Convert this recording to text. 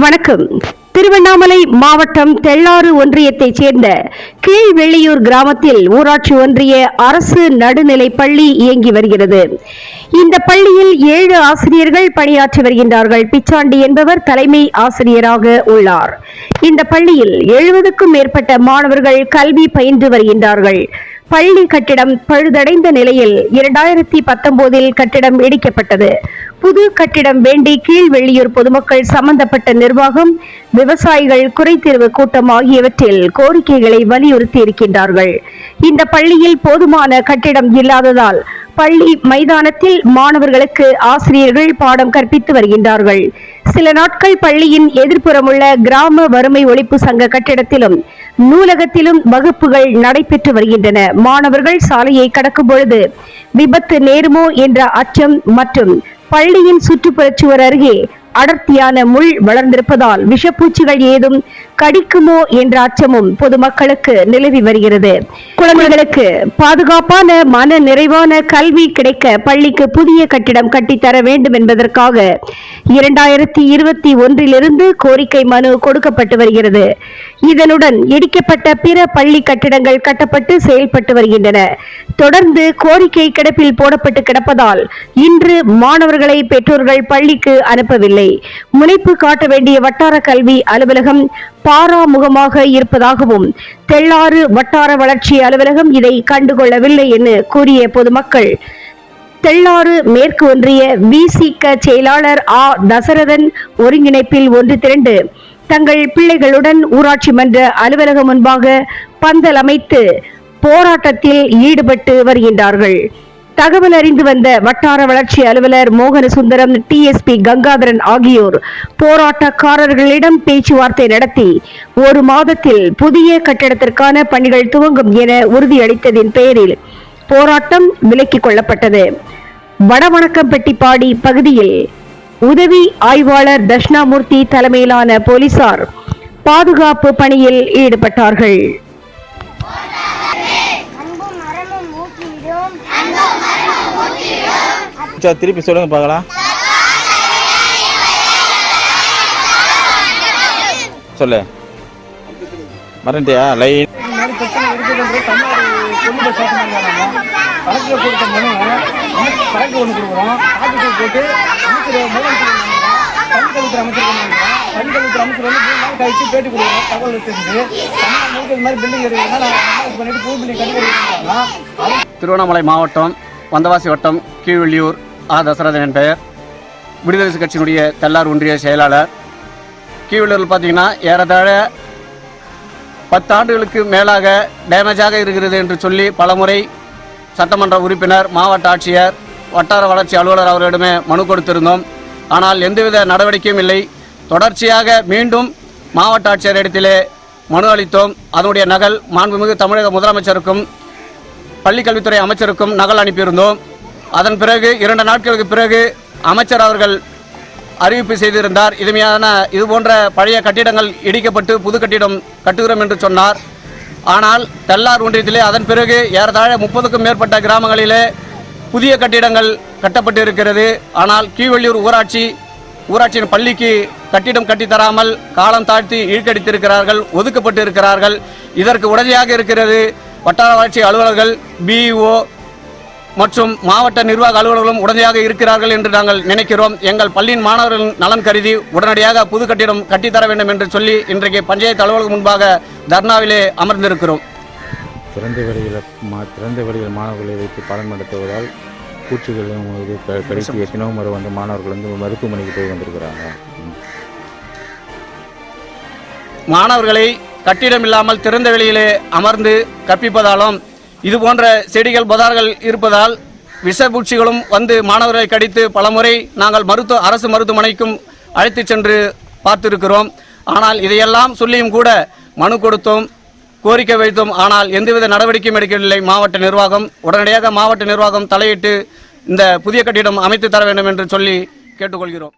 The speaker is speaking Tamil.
வணக்கம். திருவண்ணாமலை மாவட்டம் தெள்ளாறு ஒன்றியத்தைச் சேர்ந்த கீழ்வெள்ளியூர் கிராமத்தில் ஊராட்சி ஒன்றிய அரசு நடுநிலை பள்ளி இயங்கி வருகிறது. இந்த பள்ளியில் ஏழு ஆசிரியர்கள் பணியாற்றி வருகின்றார்கள். பிச்சாண்டி என்பவர் தலைமை ஆசிரியராக உள்ளார். இந்த பள்ளியில் எழுபதுக்கும் மேற்பட்ட மாணவர்கள் கல்வி பயின்று வருகின்றார்கள். பள்ளி கட்டிடம் பழுதடைந்த நிலையில் இரண்டாயிரத்தி பத்தொன்பதில் கட்டிடம் இடிக்கப்பட்டது. புது கட்டிடம் வேண்டி கீழ் வெள்ளியூர் பொதுமக்கள் சம்பந்தப்பட்ட நிர்வாகம் விவசாயிகள் குறைதீர்வு கூட்டம் ஆகியவற்றில் கோரிக்கைகளை வலியுறுத்தி இருக்கின்றார்கள். இந்த பள்ளியில் போதுமான கட்டிடம் இல்லாததால் பள்ளி மைதானத்தில் மாணவர்களுக்கு ஆசிரியர்கள் பாடம் கற்பித்து வருகின்றார்கள். சில நாட்கள் பள்ளியின் எதிர்ப்புறமுள்ள கிராம வறுமை ஒழிப்பு சங்க கட்டிடத்திலும் நூலகத்திலும் வகுப்புகள் நடைபெற்று வருகின்றன. மாணவர்கள் சாலையை கடக்கும் பொழுது விபத்து நேருமோ என்ற அச்சம் மற்றும் பள்ளியின் சுற்றுப்புறச்சுவர் அருகே அடர்த்தியான முள் வளர்ந்திருப்பதால் விஷப்பூச்சிகள் ஏதும் கடிக்குமோ என்ற அச்சமும் பொதுமக்களுக்கு நிலவி வருகிறது. குழந்தைகளுக்கு பாதுகாப்பான மன நிறைவான கல்வி கிடைக்க பள்ளிக்கு புதிய கட்டிடம் கட்டித்தர வேண்டும் என்பதற்காக இரண்டாயிரத்தி இருபத்தி ஒன்றிலிருந்து கோரிக்கை மனு கொடுக்கப்பட்டு வருகிறது. இதனுடன் இடிக்கப்பட்ட பிற பள்ளி கட்டிடங்கள் கட்டப்பட்டு செயல்பட்டு வருகின்றன. தொடர்ந்து கோரிக்கை கிடப்பில் போடப்பட்டு கிடப்பதால் இன்று மாணவர்களை பெற்றோர்கள் பள்ளிக்கு அனுப்பவில்லை. முனைப்பு காட்ட வேண்டிய வட்டார கல்வி அலுவலகம் பாராமுகமாக இருப்பதாகவும் தெள்ளாறு வட்டார வளர்ச்சி அலுவலகம் இதை கண்டுகொள்ளவில்லை என கூறிய பொதுமக்கள். தெள்ளாறு மேற்கு ஒன்றிய விசிக செயலாளர் ஆ. தசரதன் ஒருங்கிணைப்பில் ஒன்று திரண்டு தங்கள் பிள்ளைகளுடன் ஊராட்சி மன்ற அலுவலகம் முன்பாக பந்தல் அமைத்து போராட்டத்தில் ஈடுபட்டு வருகின்றார்கள். தகவல் அறிந்து வந்த வட்டார வளர்ச்சி அலுவலர் மோகன சுந்தரம் டிஎஸ்பி கங்காதரன் ஆகியோர் போராட்டக்காரர்களிடம் பேச்சுவார்த்தை நடத்தி ஒரு மாதத்தில் புதிய கட்டடத்திற்கான பணிகள் துவங்கும் என உறுதியளித்ததின் பெயரில் போராட்டம் விலக்கிக் கொள்ளப்பட்டது. வடவணக்கம்பட்டிப்பாடி பகுதியில் உதவி ஆய்வாளர் தட்சிணாமூர்த்தி தலைமையிலான போலீசார் பாதுகாப்பு பணியில் ஈடுபட்டார்கள். சரி, திருப்பி சொல்லுங்க பார்க்கலாம். சொல்லு. மறந்துட்டியா? லைன் இந்த கொடுத்த மனு ஒன்று கொடுக்குறோம் போட்டு அமைச்சர் முதலமைச்சர் அமைச்சர் அமைச்சர் வந்து மூணு நாள் கழிச்சு பேட்டி கொடுக்குறோம் தகவல் வச்சிருந்து தமிழ்நாடு முழுக்க இந்த மாதிரி பில்டிங் இருக்குதுன்னா நான் பண்ணிட்டு புது பில்டிங் கட்டி கொடுக்குறாங்க திருவண்ணாமலை மாவட்டம் வந்தவாசி வட்டம் கீழ்வெள்ளியூர் ஆ தசரதன் என் பெயர். விடுதலை கட்சியினுடைய தெல்லார் ஒன்றிய செயலாளர். கீழ்வெள்ளியூரில் பார்த்தீங்கன்னா ஏறத்தாழ பத்தாண்டுகளுக்கு மேலாக டேமேஜாக இருக்கிறது என்று சொல்லி பலமுறை சட்டமன்ற உறுப்பினர் மாவட்ட ஆட்சியர் வட்டார வளர்ச்சி அலுவலர் அவர்களிடமே மனு கொடுத்திருந்தோம். ஆனால் எந்தவித நடவடிக்கையும் இல்லை. தொடர்ச்சியாக மீண்டும் மாவட்ட ஆட்சியர் இடத்திலே மனு அளித்தோம். அதனுடைய நகல் மாண்புமிகு தமிழக முதலமைச்சருக்கும் பள்ளிக்கல்வித்துறை அமைச்சருக்கும் நகல் அனுப்பியிருந்தோம். அதன் பிறகு இரண்டு நாட்களுக்கு பிறகு அமைச்சர் அவர்கள் அறிவிப்பு செய்திருந்தார். இதுமையான இது போன்ற பழைய கட்டிடங்கள் இடிக்கப்பட்டு புது கட்டிடம் கட்டுகிறோம் என்று சொன்னார். ஆனால் தெல்லார் ஒன்றியத்திலே அதன் பிறகு ஏறத்தாழ முப்பதுக்கும் மேற்பட்ட கிராமங்களிலே புதிய கட்டிடங்கள் கட்டப்பட்டு இருக்கிறது ஆனால் கீழ்வெள்ளியூர் ஊராட்சி ஊராட்சியின் பள்ளிக்கு கட்டிடம் கட்டித்தராமல் காலம் தாழ்த்தி இழுக்கடித்திருக்கிறார்கள் ஒதுக்கப்பட்டு இருக்கிறார்கள் இதற்கு உடனடியாக இருக்கிறது வட்டார வளர்ச்சி அலுவலர்கள் பிஇஓ மற்றும் மாவட்ட நிர்வாக அலுவலர்களும் உடனடியாக இருக்கிறார்கள் என்று நாங்கள் நினைக்கிறோம். எங்கள் பள்ளியின் மாணவர்கள் நலன் கருதி உடனடியாக புது கட்டிடம் கட்டித்தர வேண்டும் என்று சொல்லி இன்றைக்கு பஞ்சாயத்து அலுவலகம் முன்பாக தர்ணாவிலே அமர்ந்திருக்கிறோம். திறந்த வெளியில் மா திறந்த வெளியில் மாணவர்களை வைத்து பாடம் நடத்துவதால் பூச்சிகளும் இது க- கடித்து எத்தனையோ முறை வந்து மாணவர்கள் வந்து மருத்துவமனைக்கு போய் வந்திருக்கிறாங்க. மாணவர்களை கட்டிடம் இல்லாமல் திறந்த வெளியிலே அமர்ந்து கற்பிப்பதாலும் இது போன்ற செடிகள் புதார்கள் இருப்பதால் விஷபூச்சிகளும் வந்து மாணவர்களை கடித்து பலமுறை நாங்கள் மருத்துவ அரசு மருத்துவமனைக்கும் அழைத்துச் சென்று பார்த்திருக்கிறோம். ஆனால் இதையெல்லாம் சொல்லியும் கூட மனு கொடுத்தோம் கோரிக்கை வைத்தோம் ஆனால் எந்தவித நடவடிக்கையும் எடுக்கவில்லை. மாவட்ட நிர்வாகம் உடனடியாக மாவட்ட நிர்வாகம் தலையிட்டு இந்த புதிய கட்டிடம் அமைத்து தர வேண்டும் என்று சொல்லி கேட்டுக்கொள்கிறோம்.